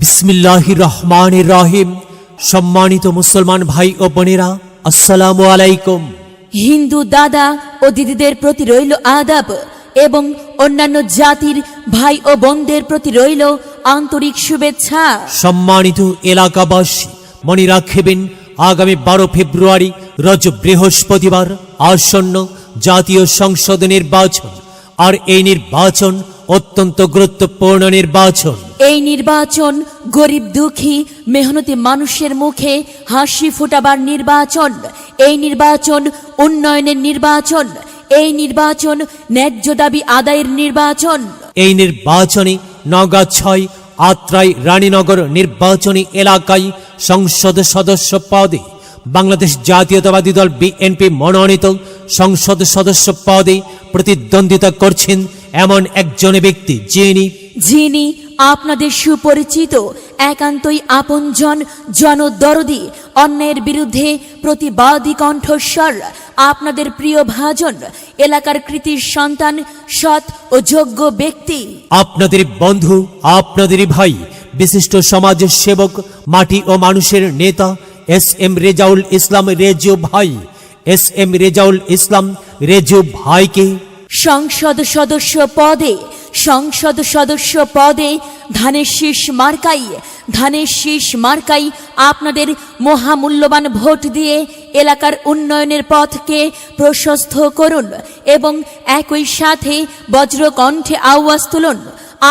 বিসমিল্লাহ রহমান রাহিম সম্মানিত মুসলমান ভাই ও বোনেরা আসসালামু আলাইকুম। হিন্দু দাদা ও দিদিদের প্রতি রইল আদাব এবং অন্যান্য জাতির ভাই ও বোনদের প্রতি রইল আন্তরিক শুভেচ্ছা। সম্মানিত এলাকাবাসী মনে রাখবেন আগামী বারো ফেব্রুয়ারি রজ বৃহস্পতিবার আসন্ন জাতীয় সংসদ নির্বাচন। আর এই নির্বাচন অত্যন্ত গুরুত্বপূর্ণ নির্বাচন। এই নির্বাচন গরিব দুঃখী মেহনতি মানুষের মুখে হাসি ফোটাবার নির্বাচন। এই নির্বাচন উন্নয়নের নির্বাচন। এই নির্বাচন ন্যায্য দাবি আদায়ের নির্বাচন। এই নির্বাচনে নগা ছয় আত্রাই রানীনগর নির্বাচনী এলাকায় সংসদ সদস্য পদে বাংলাদেশ জাতীয়তাবাদী দল বিএনপি মনোনীত সংসদ সদস্য পদে প্রতিদ্বন্দ্বিতা করছেন এমন একজন ব্যক্তি যিনি যিনি আপনাদের সুপরিচিত একান্তই আপনজন জনদরদি অন্যায়ের বিরুদ্ধে প্রতিবাদী কণ্ঠস্বর আপনাদের প্রিয় ভাজন এলাকার কৃতির সন্তান সৎ ও যোগ্য ব্যক্তি। আপনাদের বন্ধু আপনাদেরই ভাই বিশিষ্ট সমাজ সেবক মাটি ও মানুষের নেতা এস এম রেজাউল ইসলাম রেজু ভাই এস এম রেজাউল ইসলাম রেজু ভাইকে সংসদ সদস্য পদে, সংসদ সদস্য পদে ধানের শীষ মার্কাই, ধানের শীষ মার্কাই আপনাদের মহামূল্যবান ভোট দিয়ে এলাকার উন্নয়নের পথকে প্রশস্ত করুন এবং একই সাথে বজ্রকণ্ঠে আওয়াজ তুলুন।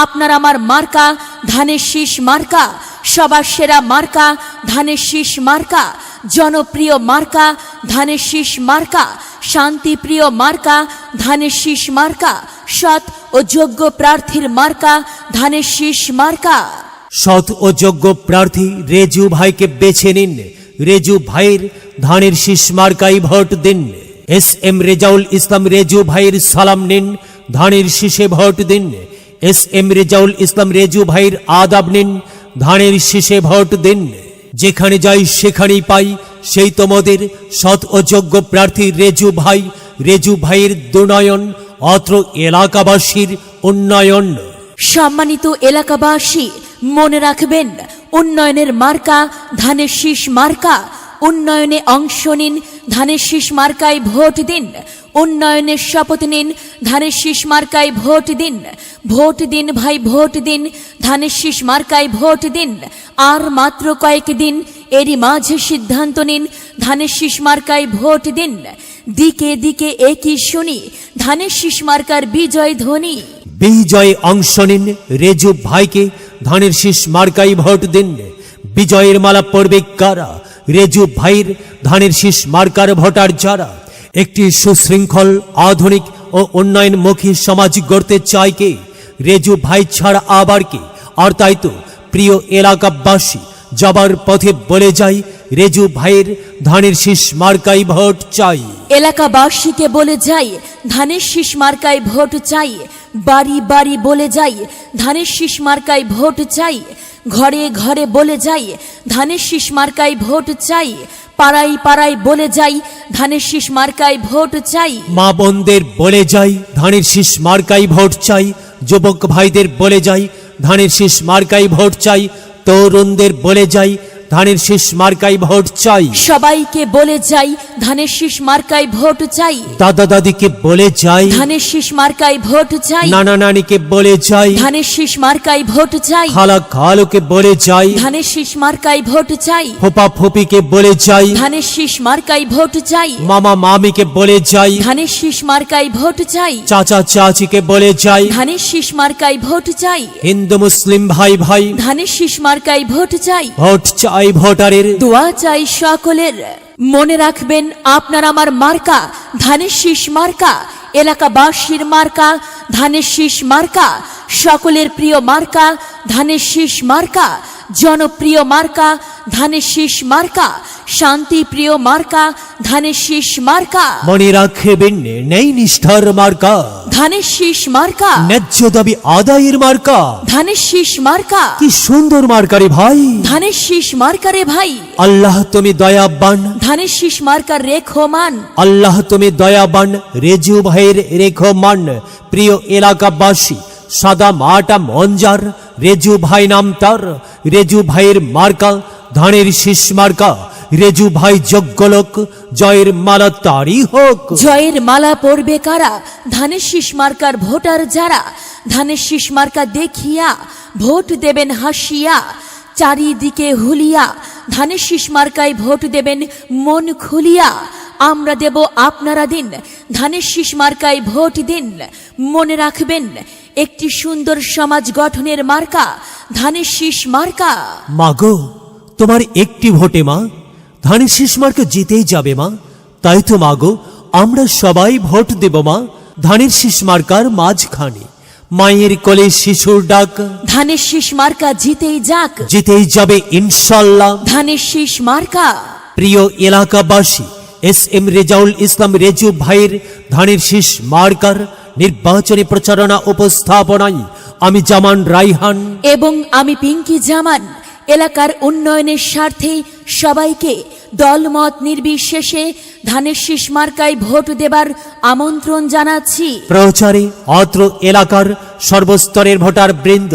আপনার আমার মার্কা, ধানের শীষ মার্কা, সবার সেরা মার্কা, ধানের শীষ মার্কা জনপ্রিয় মার্কা, ধানের শীষ মার্কা, শান্তিপ্রিয় মার্কা, ধানের শীষ মার্কা, সৎ ও যোগ্য প্রার্থীর মার্কা, ধানের শীষ মার্কা। সৎ ও যোগ্য প্রার্থী রেজু ভাইকে বেছে নিন। রেজু ভাইয়ের ধানের শীষ মার্কাই ভোট দিন। এস এম রেজাউল ইসলাম রেজু ভাইয়ের সালাম নিন। ধানের শীষে ভোট দিন। এস এম রেজাউল ইসলাম রেজু ভাইয়ের আদাব নিন। ধানের শীষে ভোট দিন। যেখানে যাই সেখানেই পাই। সেই তোমাদের সৎ ও যোগ্য প্রার্থী রেজু ভাই। রেজু ভাইয়ের দুনয়ন অত্র এলাকাবাসীর উন্নয়ন। সম্মানিত এলাকাবাসী, মনে রাখবেন, উন্নয়নের মার্কা, ধানের শীষ মার্কা, উন্নয়নে অংশ নিন ধানের শীষ মার্কায় ভোট দিন। উন্নয়নের শপথ নিন, ধানের শীষ মার্কায় ভোট দিন। ভোট দিন ভাই, ভোট দিন। ধানের শীষ মার্কায় ভোট দিন। আর মাত্র কয়েক দিন, এরই মাঝে সিদ্ধান্ত নিন, ধানের শীষ মার্কায় ভোট দিন। দিকে দিকে একই শুনি, ধানের শীষ মার্কার বিজয় ধ্বনি। বিজয়ে অংশ নিন, রেজু ভাইকে, ধানের শীষ মার্কাই ভোট দিন। বিজয়ের মালা পড়বে কারা? রেজু ভাইয়ের ধানের শীষ মার্কার ভোটার যারা? একটি সুশৃঙ্খল, আধুনিক ও উন্নয়নমুখী সমাজ গড়তে চায় কে? রেজু ভাই ছাড়া আবার কে? আর তাই তো প্রিয় এলাকাবাসী, যাবার পথে বলে যাই, রেজু ভাইয়ের ধানের শীষ মার্কাই ভোট চাই। এলাকাবাসীকে বলে যাই, ধানের শীষ মার্কায় ভোট চাই। বাড়ি বাড়ি বলে যাই, ধানের শীষ মার্কায় ভোট চাই। ঘরে ঘরে বলে যাই, ধানের শীষ মার্কায় ভোট চাই। পাড়াই পাড়ায় বলে যাই, ধানের শীষ মার্কায় ভোট চাই। মা বোনদের বলে যাই, ধানের শীষ মার্কায় ভোট চাই। যুবক ভাইদের বলে যাই, ধানের শীষ মার্কায় ভোট চাই। তরুণদের বলে যাই ধানের শীষ মার্কাই ভোট চাই সবাইকে বলে যাই ধানের শীষ মার্কায় ভোট চাই দাদা দাদিকে বলে যাই ধানের শীষ মার্কায় ভোট চাই নানা নানিকে বলে যাই ধানের শীষ মার্কায় ভোট চাই খালা খালুকে বলে যাই ধানের শীষ মার্কায় ভোট চাই ফোপা ফোপিকে বলে যাই ধানের শীষ মার্কায় ভোট চাই মামা মামিকে বলে যাই ধানের শীষ মার্কায় ভোট চাই চাচা চাচিকে বলে যাই ধানের শীষ মার্কায় ভোট চাই হিন্দু মুসলিম ভাই ভাই ধানের শীষ মার্কায় ভোট চাই ভোট চাই ভোটারের। দোয়া চাই সকলের। মনে রাখবেন, আপনার আমার মার্কা, ধানের শীষ মার্কা, এলাকাবাসীর মার্কা, ধানের শীষ মার্কা, সকলের প্রিয় মার্কা, ধানের শীষ মার্কা, জনপ্রিয় মার্কা ধানের শীষ মার্কা শান্তিপ্রিয় মার্কা ধানের শীষ মার্কা। মনে রাখবেন নেই নিষ্ঠার মার্কা। ধানের শীষ মার্কা। ন্যায্য দাবি আদায়ের মার্কা। ধানের শীষ মার্কা। কি সুন্দর মার্কারে ভাই। ধানের শীষ মার্কারে ভাই। আল্লাহ তুমি দয়াবান। ধানের শীষ মার্কার রেখমান। আল্লাহ তুমি দয়াবান রেজু ভাইয়ের রেখমান। প্রিয় এলাকাবাসী সাদা মাটা মঞ্জার, রেজু ভাই নাম তার, রেজু ভাইয়ের মার্কা, ধানের শীষ মার্কা, রেজু ভাই যোগ্য লোক, জয়ের মালা তারই হোক। জয়ের মালা পরবে কারা? ধানের শীষ মার্কার ভোটার যারা? ধানের শীষ মার্কা দেখিয়া ভোট দেবেন হাসিয়া, চারিদিকে হুলিয়া। ধানের শীষ মার্কায় ভোট দেবেন মন খুলিয়া। আমরা দেব আপনারা দিন ধানের শীষ মার্কায় ভোট দিন। মনে রাখবেন একটি সুন্দর সমাজ গঠনের মার্কা ধানের শীষ মার্কা। মাগো তোমার একটি ভোটে মা ধানের শীষ মার্কা জিতেই যাবে মা। তাই তো মাগো আমরা সবাই ভোট দেব মা ধানের শীষ মার্কার মাঝখানে। মায়ের কোলে শিশুর ডাক। ধানের শীষ মার্কা জিতেই যাক। জিতেই যাবে ইনশাল্লাহ। ধানের শীষ মার্কা। প্রিয় এলাকাবাসী এস এম রেজাউল ইসলাম রেজু ভাইয়ের ধানের শীষ মার্কার নির্বাচনী প্রচারণা উপস্থাপনায় আমি জামান রাইহান। এবং আমি পিঙ্কি জামান এলাকার উন্নয়নের স্বার্থে সবাইকে দলমত নির্বিশেষে ধানের শীষ মার্কায় ভোট দেবার আমন্ত্রণ জানাচ্ছি। প্রচারে অত্র এলাকার সর্বস্তরের ভোটার বৃন্দ।